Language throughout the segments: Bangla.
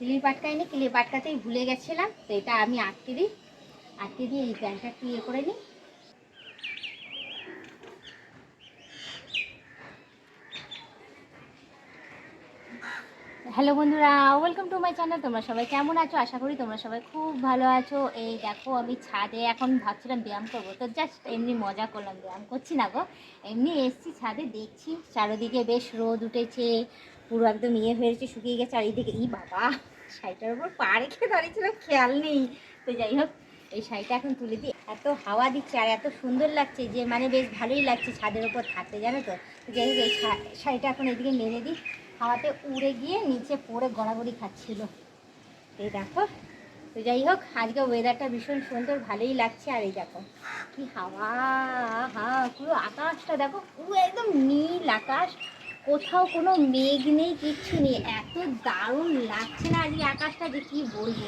ক্লিপ আটকাইনি ক্লিপ আটকাতেই ভুলে গেছিলাম, তো এটা আমি আটকে দিই। আটকে দিয়ে এই প্যান্টটা একটু ইয়ে করে নিই। হ্যালো বন্ধুরা ওয়েলকাম টু মাই চ্যানেল তোমরা সবাই কেমন আছো? আশা করি তোমরা সবাই খুব ভালো আছো। এই দেখো, আমি ছাদে এখন ভাবছিলাম ব্যায়াম করব। তো জাস্ট এমনি মজা করলাম, ব্যায়াম করছি না গো। এমনি এসছি ছাদে, দেখছি চারিদিকে বেশ রোদ উঠেছে, পুরো একদম ইয়ে হয়েছে শুকিয়ে গেছে। আর এইদিকে, ই বাবা, শাড়িটার উপর পা রেখে দাঁড়িয়েছিলাম খেয়াল নেই। তো যাই হোক, এই শাড়িটা এখন তুলে দিই। এত হাওয়া দিচ্ছে আর এত সুন্দর লাগছে যে মানে বেশ ভালোই লাগছে ছাদের উপর থাকতে, জানো তো? যাই হোক, এই শাড়িটা এখন এদিকে মেরে দিই। হাওয়াতে উড়ে গিয়ে নিচে পড়ে গড়াগড়ি খাচ্ছিল। এই দেখো, তো যাই হোক, আজকে ওয়েদারটা ভীষণ সুন্দর, ভালোই লাগছে। আর এই দেখো, কি হাওয়া হা পুরো আকাশটা দেখো, পুরো একদম নীল আকাশ। কোথাও কোনো মেঘ নেই, কিচ্ছু নেই। এত দারুণ লাগছে না আজকে আকাশটা যে কি বলব।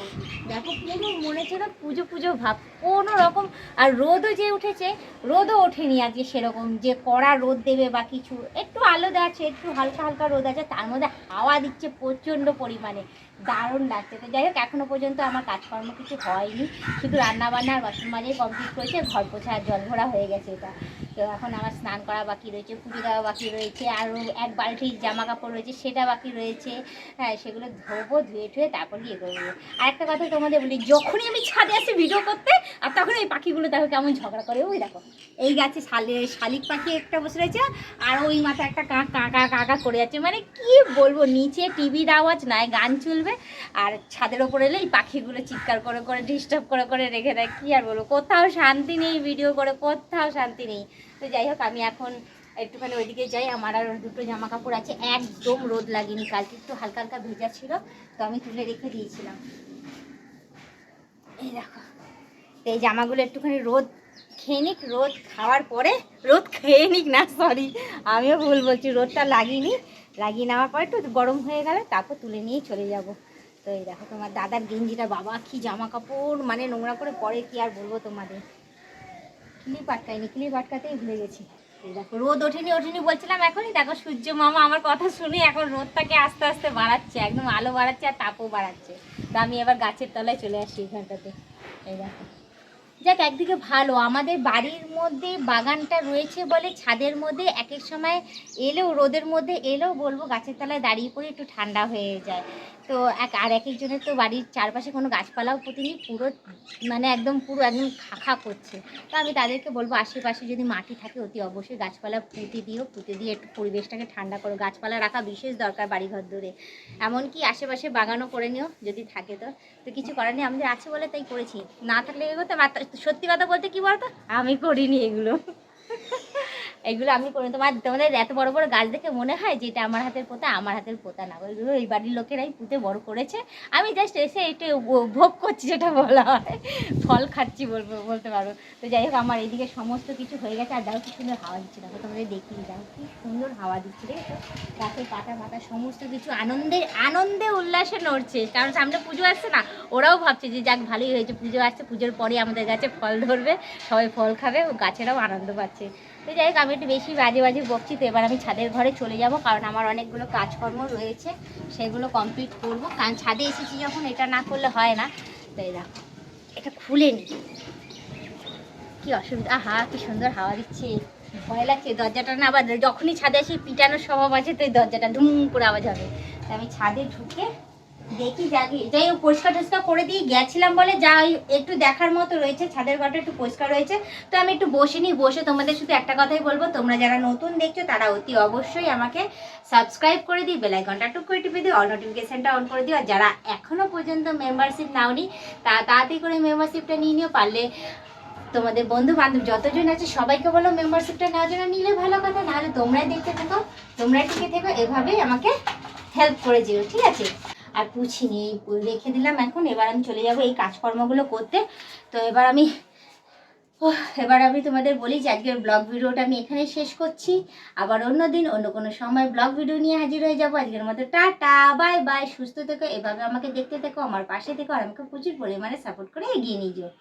দেখো পুরো মনে না পুজো পুজো ভাব। কোনো রকম, আর রোদও যে উঠেছে, রোদও ওঠেনি আজকে সেরকম। যে কড়া রোদ দেবে বা কিছু, একটু আলো আছে, একটু হালকা হালকা রোদ আছে, তার মধ্যে হাওয়া দিচ্ছে প্রচণ্ড পরিমাণে। দারুণ লাগছে। তো যাই হোক এখনও পর্যন্ত আমার কাজকর্ম কিছু হয়নি। শুধু রান্না বান্না আর বাসন মাজে কমপ্লিট করেছে ঘর পোছা জল ভরা হয়ে গেছে এটা। তো এখন আমার স্নান করা বাকি রয়েছে, পুজো দেওয়া বাকি রয়েছে, আরও এক বালতি জামা কাপড় রয়েছে, সেটা বাকি রয়েছে। হ্যাঁ সেগুলো ধোবো, ধুয়ে ঠুয়ে তারপর গিয়ে করব আর একটা কথা তোমাদের বলি, যখনই আমি ছাদে আসি ভিডিও করতে, আর তখন ওই পাখিগুলো দেখো কেমন ঝগড়া করে, ওই দেখো। এই গাছে শালি, শালিক পাখি একটা বসে রয়েছে, আর ওই মাথায় একটা কা কাকা কাকা করে যাচ্ছে। মানে কি বলব, নিচে টিভির আওয়াজ নয় গান চলবে, আর ছাদের ওপরে এলে এই পাখিগুলো চিৎকার করে করে ডিস্টার্ব করে করে রেখে দেয়। কি আর বলব, কোথাও শান্তি নেই ভিডিও করে, কোথাও শান্তি নেই। তো যাই হোক, আমি এখন একটুখানি ওইদিকে যাই, আমার আর দুটো জামা কাপড় আছে, একদম রোদ লাগেনি, কালকে একটু হালকা হালকা ভেজা ছিল, তো আমি তুলে রেখে দিয়েছিলাম। এই দেখো, এই জামাগুলো একটুখানি রোদ খেয়ে নিক, রোদ খাওয়ার পরে, রোদ খেয়ে নিক না সরি আমিও ভুল বলছি, রোদটা লাগিয়ে লাগিয়ে নেওয়ার পরে একটু গরম হয়ে গেলে তারপর তুলে নিয়েই চলে যাব। তো এই দেখো, তোমার দাদার গেঞ্জিটা, বাবা কি জামা কাপড় মানে নোংরা করে পরে কি আর বলব তোমাদের? ক্লিপ আটকায়নি ক্লিপ আটকাতেই ভুলে গেছি। দেখো, রোদ ওঠেনি ওঠেনি বলছিলাম এখনই। দেখো, সূর্য মামা আমার কথা শুনে এখন রোদটাকে আস্তে আস্তে বাড়াচ্ছে, একদম আলো বাড়াচ্ছে আর তাপও বাড়াচ্ছে। তো আমি এবার গাছের তলায় চলে আসি এখানটাতে। এই দেখো। যাক, একদিকে ভালো। আমাদের বাড়ির মধ্যে বাগানটা রয়েছে বলে ছাদের মধ্যে এক এক সময় এলেও, রোদের মধ্যে এলেও বলব গাছের তলায় দাঁড়িয়ে পড়ে একটু ঠান্ডা হয়ে যায়। তো এক আর এক একজনের তো বাড়ির চারপাশে কোনো গাছপালাও পুঁতিনি পুরো মানে একদম পুরো একদম খাখা করছে। তো আমি তাদেরকে বলব, আশেপাশে যদি মাটি থাকে, অতি অবশ্যই গাছপালা পুঁতে দিও। পুঁতে দিয়ে একটু পরিবেশটাকে ঠান্ডা করো। গাছপালা রাখা বিশেষ দরকার বাড়িঘর ধরে। এমনকি আশেপাশে বাগানও করে নিও যদি থাকে তো। তো কিছু করার নেই, আমাদের আছে বলে তাই করেছি। না থাকলে এগুলো তো সত্যি কথা বলতে কি বলতো? আমি করিনি এগুলো। এগুলো আমি করি তোমার, তোমাদের এত বড় বড় গাছ দেখে মনে হয় যে এটা আমার হাতের পোতা, আমার হাতের পোতা না ওইগুলো এই বাড়ির লোকেরাই পুঁতে বড় করেছে। আমি জাস্ট এসে একটু ভোগ করছি যেটা বলা হয়। ফল খাচ্ছি বলব, বলতে পারো। তো যাই হোক, আমার এইদিকে সমস্ত কিছু হয়ে গেছে, আর দাও কি সুন্দর হাওয়া দিচ্ছে। দেখো, তোমাদের দেখো কি সুন্দর হাওয়া দিচ্ছে, দেখেছ? গাছের পাতা পাতা, সমস্ত কিছু আনন্দে আনন্দে উল্লাসে নড়ছে। কারণ সামনে পুজো আসছে না, ওরাও ভাবছে যে যাক, ভালোই হয়েছে। পুজো আসছে, পুজোর পরে আমাদের গাছে ফল ধরবে, সবাই ফল খাবে, ও গাছেরাও আনন্দ পাচ্ছে। তো যাই হোক, আমি একটু বেশি বাজে বাজে বকছি তো, এবার আমি ছাদের ঘরে চলে যাব, কারণ আমার অনেকগুলো কাজকর্ম রয়েছে, সেগুলো কমপ্লিট করব। কারণ ছাদে এসেছি যখন, এটা না করলে হয় না। তো এই দেখো, এটা খুলে নি। কি অসুবিধা, আহা, কি সুন্দর হাওয়া দিচ্ছে। ভয় লাগছে, দরজাটা না আবার যখনই ছাদে আসি, পিটানোর স্বভাব আছে, তো এই দরজাটা ধুম করে আওয়াজ হবে। তাই আমি ছাদে ঢুকে দেখি যাকে যাই হোক, পরিষ্কার টরিষ্কার করে দিয়ে গেছিলাম বলে যা একটু দেখার মতো রয়েছে, ছাদের ঘরটা একটু পরিষ্কার রয়েছে। তো আমি একটু বসে নিই, বসে তোমাদের শুধু একটা কথাই বলব। তোমরা যারা নতুন দেখছ, তারা অতি অবশ্যই আমাকে সাবস্ক্রাইব করে দিই বেলাইকনটা টুক করে টিপে দিও অল নোটিফিকেশনটা অন করে দিও। আর যারা এখনও পর্যন্ত মেম্বারশিপ নাও নাওনি, তা তাড়াতাড়ি করে মেম্বারশিপটা নিয়ে নিও। পারলে তোমাদের বন্ধু বান্ধব যতজন আছে, সবাইকে বলো মেম্বারশিপটা নেওয়ার জন্য। নিলে ভালো কথা, নাহলে তোমরাই দেখতে থাকো, তোমরাই টিকে থেকো, এভাবেই আমাকে হেল্প করে দিও ঠিক আছে? আর পুছিনি রেখে দিলাম এখন। এবার আমি চলে যাব এই কাজকর্মগুলো করতে। তো এবার আমি ও এবার আমি তোমাদের বলি যে আজকের ব্লগ ভিডিওটা আমি এখানে শেষ করছি। আবার অন্য দিন অন্য কোনো সময় ব্লগ ভিডিও নিয়ে হাজির হয়ে যাব। আজকের মতো টাটা, বাই বাই, সুস্থ থেকো। এভাবে আমাকে দেখতে থেকো, আমার পাশে থেকো, আর আমাকে প্রচুর পরিমাণে সাপোর্ট করে এগিয়ে নিয়ে যাও।